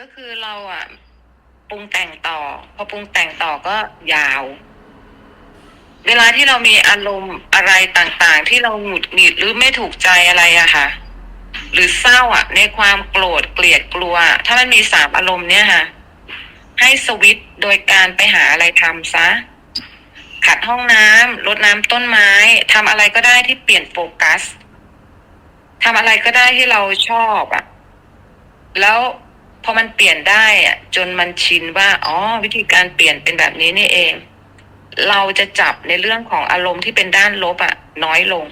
ก็คือเราอะปรุงแต่งต่อ พอปรุงแต่งต่อก็ยาว เวลาที่เรามีอารมณ์อะไรต่างๆ ที่เราหงุดหงิดหรือไม่ถูกใจอะไรอะค่ะ หรือเศร้าอะในความโกรธเกลียดกลัว ถ้ามันมีสามอารมณ์เนี่ยค่ะ ให้สวิตโดยการไปหาอะไรทำซะขัดห้องน้ำรดน้ำต้นไม้ทำอะไรก็ได้ที่เปลี่ยนโฟกัสทำอะไรก็ได้ที่เราชอบอะแล้ว พอมันเปลี่ยนได้อะจนมันชินว่าอ๋อวิธีการเปลี่ยนเป็นแบบนี้นี่เอง เราจะจับในเรื่องของอารมณ์ที่เป็นด้านลบอะน้อยลง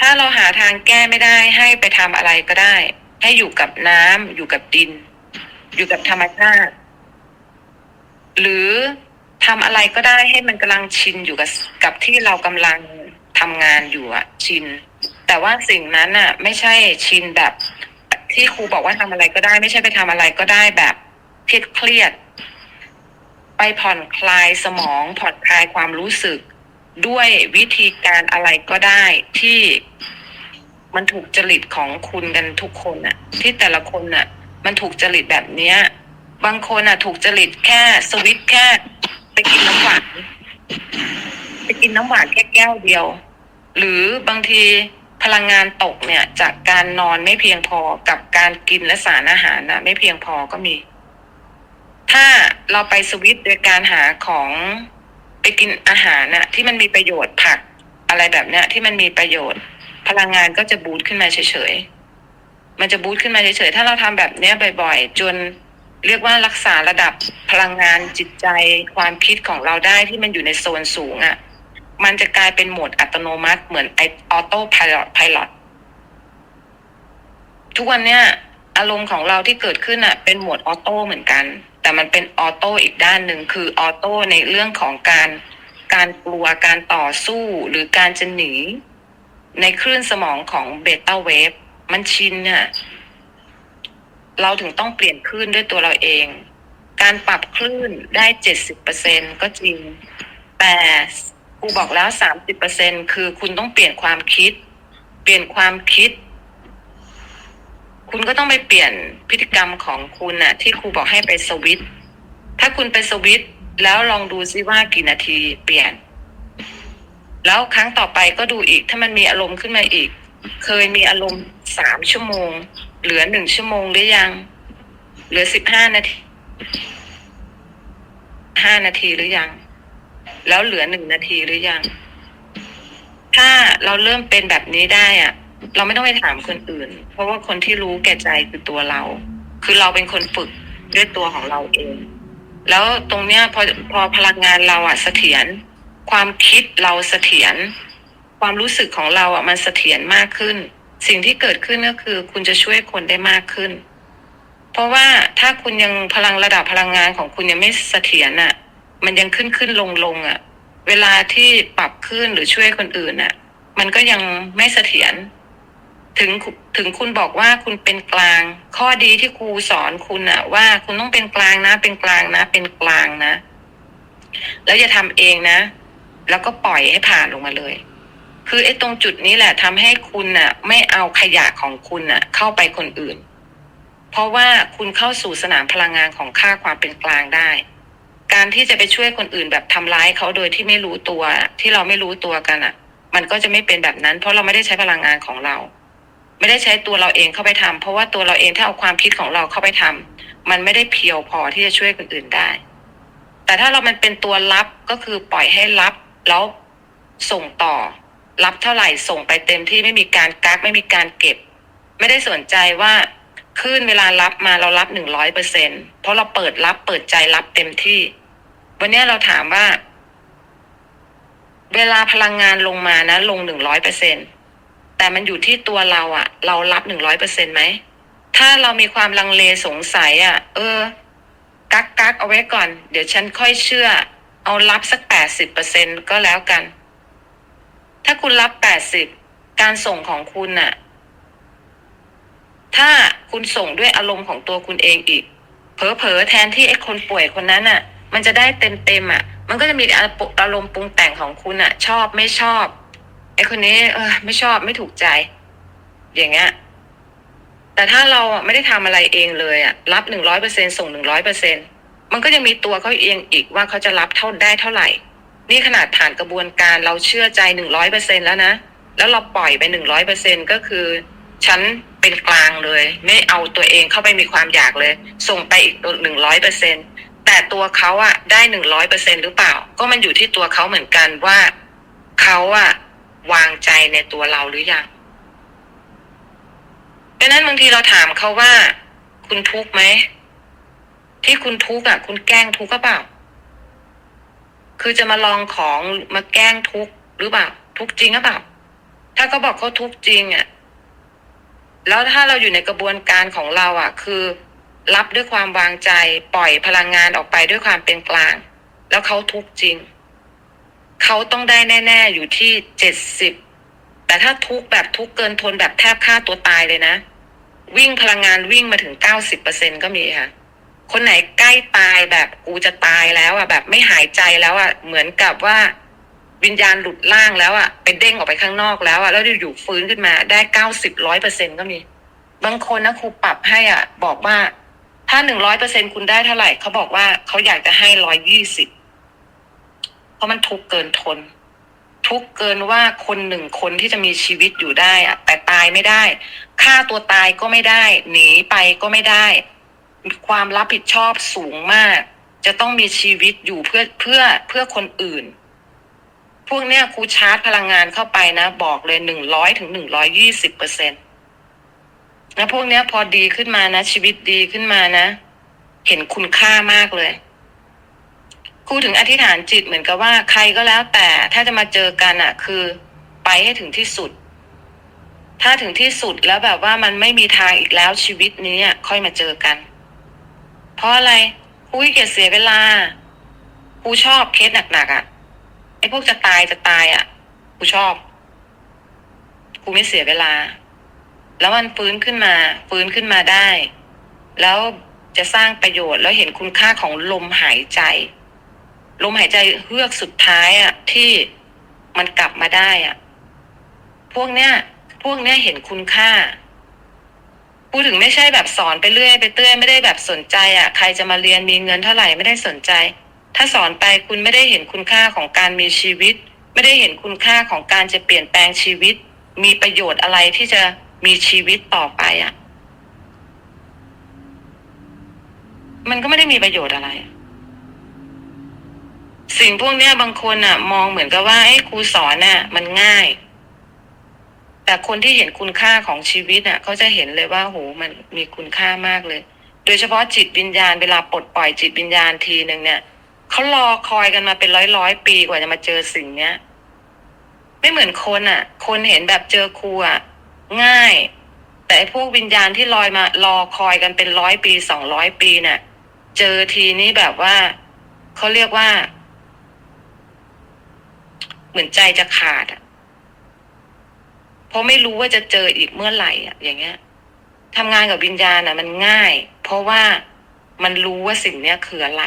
ถ้าเราหาทางแก้ไม่ได้ให้ไปทำอะไรก็ได้ ให้อยู่กับน้ำอยู่กับดิน อยู่กับธรรมชาติ หรือทำอะไรก็ได้ให้มันกำลังชินอยู่กับกับที่เรากำลังทำงานอยู่อะชิน แต่ว่าสิ่งนั้นอะไม่ใช่ชินแบบ ที่ครูบอกว่าทำอะไรก็ได้ ไม่ใช่ไปทำอะไรก็ได้แบบเครียดเครียด ไปผ่อนคลายสมองผ่อนคลายความรู้สึก ด้วยวิธีการอะไรก็ได้ที่มันถูกจริตของคุณกันทุกคนน่ะที่แต่ละคนน่ะมันถูกจริตแบบเนี้ย บางคนน่ะถูกจริตแค่สวิตแค่ ไปกินน้ำหวานไปกินน้ำหวานแค่แก้วเดียว หรือบางที พลังงานตกเนี่ย จากการนอนไม่เพียงพอกับการกินและสารอาหารนะไม่เพียงพอก็มี ถ้าเราไปสวิตช์โดยการหาของไปกินอาหารน่ะที่มันมีประโยชน์ผักอะไรแบบเนี้ย ที่มันมีประโยชน์ พลังงานก็จะบูตขึ้นมาเฉยๆมันจะบูตขึ้นมาเฉยๆถ้าเราทำแบบเนี้ยบ่อย ๆ จนเรียกว่ารักษาระดับพลังงานจิตใจความคิดของเราได้ที่มันอยู่ในโซนสูงอะ่ะ มันจะกลายเป็นโหมดอัตโนมัติเหมือนไอออโต้พายロพายロทุกวันเนี้ยอารมณ์ของเราที่เกิดขึ้นอะ เป็นโหมดออโต้เหมือนกัน แต่มันเป็นออโต้อีกด้านหนึ่งคือออโต้ในเรื่องของการการกลัวการต่อสู้หรือการจะหนีในคลื่นสมองของเบต้าเวฟมันชินเนี่ยเราถึงต้องเปลี่ยนคลื่นด้วยตัวเราเอง การปรับคลื่นได้เจ็ดสิบเปอร์เซ็นก็จริง แต่ รูบอกแล้วสามสิบเปอร์เซ็นคือคุณต้องเปลี่ยนความคิด เปลี่ยนความคิด คุณก็ต้องไปเปลี่ยนพฤติกรรมของคุณน่ะ ที่ครูบอกให้ไปสวิตถ้าคุณไปสวิตแล้วลองดูซิว่ากี่นาทีเปลี่ยน แล้วครั้งต่อไปก็ดูอีก ถ้ามันมีอารมณ์ขึ้นมาอีก เคยมีอารมณ์สามชั่วโมง เหลือหนึ่งชั่วโมงหรือยัง เหลือสิบห้านาทีห้านาทีหรือยัง แล้วเหลือหนึ่งนาทีหรือยัง ถ้าเราเริ่มเป็นแบบนี้ได้อะเราไม่ต้องไปถามคนอื่น เพราะว่าคนที่รู้แก่ใจคือตัวเรา คือเราเป็นคนฝึกด้วยตัวของเราเอง แล้วตรงเนี้ยพอพอพลังงานเราอะเสถียรความคิดเราเสถียรความรู้สึกของเราอะมันเสถียรมากขึ้น สิ่งที่เกิดขึ้นก็คือ คุณจะช่วยคนได้มากขึ้น เพราะว่าถ้าคุณยังพลังระดับพลังงานของคุณยังไม่เสถียรอะ มันยังขึ้นขึ้นลงลงอะเวลาที่ปรับขึ้นหรือช่วยคนอื่นอะมันก็ยังไม่เสถียรถึงถึงคุณบอกว่าคุณเป็นกลาง ข้อดีที่ครูสอนคุณอะว่าคุณต้องเป็นกลางนะ เป็นกลางนะ เป็นกลางนะ แล้วอย่าทำเองนะ แล้วก็ปล่อยให้ผ่านลงมาเลย คือไอ้ตรงจุดนี้แหละทำให้คุณน่ะไม่เอาขยะของคุณน่ะเข้าไปคนอื่น เพราะว่าคุณเข้าสู่สนามพลังงานของค่าความเป็นกลางได้ การที่จะไปช่วยคนอื่นแบบทำร้ายเขาโดยที่ไม่รู้ตัว ที่เราไม่รู้ตัวกันอะ มันก็จะไม่เป็นแบบนั้น เพราะเราไม่ได้ใช้พลังงานของเรา ไม่ได้ใช้ตัวเราเองเข้าไปทำเพราะว่าตัวเราเองถ้าเอาความคิดของเราเข้าไปทำมันไม่ได้เพียวพอที่จะช่วยคนอื่นได้ แต่ถ้าเรามันเป็นตัวรับก็คือปล่อยให้รับแล้วส่งต่อ รับเท่าไหร่ส่งไปเต็มที่ไม่มีการกักไม่มีการเก็บ ไม่ได้สนใจว่าคลื่นเวลารับมาเรารับหนึ่งร้อยเปอร์เซ็นเพราะเราเปิดรับเปิดใจรับเต็มที่ วันนี้เราถามว่า เวลาพลังงานลงมานะ ลงหนึ่งร้อยเปอร์เซ็นแต่มันอยู่ที่ตัวเราอะเรารับหนึ่งร้อยเปอร์เซ็นไหมถ้าเรามีความลังเลสงสัยอะเออ กักกักเอาไว้ก่อน เดี๋ยวฉันค่อยเชื่อ เอารับสักแปดสิบเปอร์เซ็นก็แล้วกัน ถ้าคุณรับแปดสิบการส่งของคุณน่ะถ้าคุณส่งด้วยอารมณ์ของตัวคุณเองอีก เผลอๆแทนที่ไอ้คนป่วยคนนั้นน่ะ มันจะได้เต็มๆอะ มันก็จะมีอารมณ์ปรุงแต่งของคุณอะ ชอบไม่ชอบไอ้คนนี้ เออ ไม่ชอบไม่ถูกใจ อย่างเงี้ยแต่ถ้าเราไม่ได้ทำอะไรเองเลยอะ รับหนึ่งร้อยเปอร์เซ็นส่งหนึ่งร้อยเปอร์เซ็นมันก็ยังมีตัวเขาเองอีกว่าเขาจะรับเท่าได้เท่าไหร่ นี่ขนาดผ่านกระบวนการเราเชื่อใจหนึ่งร้อยเปอร์เซ็นแล้วนะ แล้วเราปล่อยไปหนึ่งร้อยเปอร์เซ็นก็คือ ฉันเป็นกลางเลย ไม่เอาตัวเองเข้าไปมีความอยากเลย ส่งไปอีกหนึ่งร้อยเปอร์เซ็น แต่ตัวเขาอะได้หนึ่งร้อยเปอร์เซ็นหรือเปล่า ก็มันอยู่ที่ตัวเขาเหมือนกันว่าเขาอะวางใจในตัวเราหรือยังดังนั้นบางทีเราถามเขาว่า คุณทุกข์ไหมที่คุณทุกข์อะคุณแกล้งทุกข์ก็เปล่า คือจะมาลองของมาแกล้งทุกข์หรือเปล่า ทุกข์จริงหรือเปล่า ถ้าเขาบอกเขาทุกข์จริงอะแล้วถ้าเราอยู่ในกระบวนการของเราอะคือ รับด้วยความวางใจปล่อยพลังงานออกไปด้วยความเป็นกลาง แล้วเขาทุกจริง เขาต้องได้แน่ๆอยู่ที่เจ็ดสิบแต่ถ้าทุกแบบทุกเกินทนแบบแทบฆ่าตัวตายเลยนะ วิ่งพลังงานวิ่งมาถึงเก้าสิบเปอร์เซ็นก็มีค่ะ คนไหนใกล้ตายแบบกูจะตายแล้วอะแบบไม่หายใจแล้วอะเหมือนกับว่าวิญญาณหลุดล่างแล้วอะไปเด้งออกไปข้างนอกแล้วอะแล้วอยู่ฟื้นขึ้นมาได้เก้าสิบร้อยเปอร์เซ็นก็มี บางคนนะครูปรับให้อะ บอกว่า ถ้าหนึ่งร้อยเปอร์เซ็นคุณได้เท่าไหร่เขาบอกว่าเขาอยากจะให้ร้อยยี่สิบเพราะมันทุกเกินทน ทุกเกินว่าคนหนึ่งคนที่จะมีชีวิตอยู่ได้อะแต่ตายไม่ได้ฆ่าตัวตายก็ไม่ได้ หนีไปก็ไม่ได้ ความรับผิดชอบสูงมาก จะต้องมีชีวิตอยู่เพื่อเพื่อเพื่อคนอื่น พวกเนี้ยครูชาร์จพลังงานเข้าไปนะ บอกเลยหนึ่งร้อยถึงหนึ่งร้อยยี่สิบเปอร์เซ็นต์ นะพวกเนี้ย พอดีขึ้นมานะ ชีวิตดีขึ้นมานะ เห็นคุณค่ามากเลยครูถึงอธิษฐานจิตเหมือนกับว่าใครก็แล้วแต่ถ้าจะมาเจอกันอะ คือไปให้ถึงที่สุด ถ้าถึงที่สุดแล้วแบบว่ามันไม่มีทางอีกแล้วชีวิตนี้ค่อยมาเจอกัน เพราะอะไรครูเกียจเสียเวลาครูชอบเคสหนักๆอะไอ้พวกจะตายจะตายอะครูชอบครูไม่เสียเวลา แล้วมันฟื้นขึ้นมาฟื้นขึ้นมาได้ แล้วจะสร้างประโยชน์แล้วเห็นคุณค่าของลมหายใจ ลมหายใจเฮือกสุดท้ายอะที่มันกลับมาได้อะพวกเนี้ย พวกเนี้ยเห็นคุณค่าพูดถึงไม่ใช่แบบสอนไปเรื่อยไปเตื้อยไม่ได้แบบสนใจอะใครจะมาเรียนมีเงินเท่าไหร่ไม่ได้สนใจ ถ้าสอนไปคุณไม่ได้เห็นคุณค่าของการมีชีวิต ไม่ได้เห็นคุณค่าของการจะเปลี่ยนแปลงชีวิต มีประโยชน์อะไรที่จะ มีชีวิตต่อไปอะ มันก็ไม่ได้มีประโยชน์อะไร สิ่งพวกเนี้ยบางคนอะ มองเหมือนกับว่าไอ้ครูสอนน่ะ มันง่าย แต่คนที่เห็นคุณค่าของชีวิตอะเขาจะเห็นเลยว่าโหมันมีคุณค่ามากเลย โดยเฉพาะจิตวิญญาณเวลาปลดปล่อยจิตวิญญาณทีหนึ่งเนี่ยเขารอคอยกันมาเป็นร้อยร้อยปีกว่าจะมาเจอสิ่งเนี้ย ไม่เหมือนคนอะ คนเห็นแบบเจอครูอะ ง่าย แต่พวกวิญญาณที่ลอยมารอคอยกันเป็นร้อยปีสองร้อยปีเนี่ยเจอทีนี้แบบว่าเขาเรียกว่า เหมือนใจจะขาดอะเพราะไม่รู้ว่าจะเจออีกเมื่อไหร่อะอย่างเงี้ยทำงานกับวิญญาณอะมันง่าย เพราะว่ามันรู้ว่าสิ่งเนี้ยคืออะไร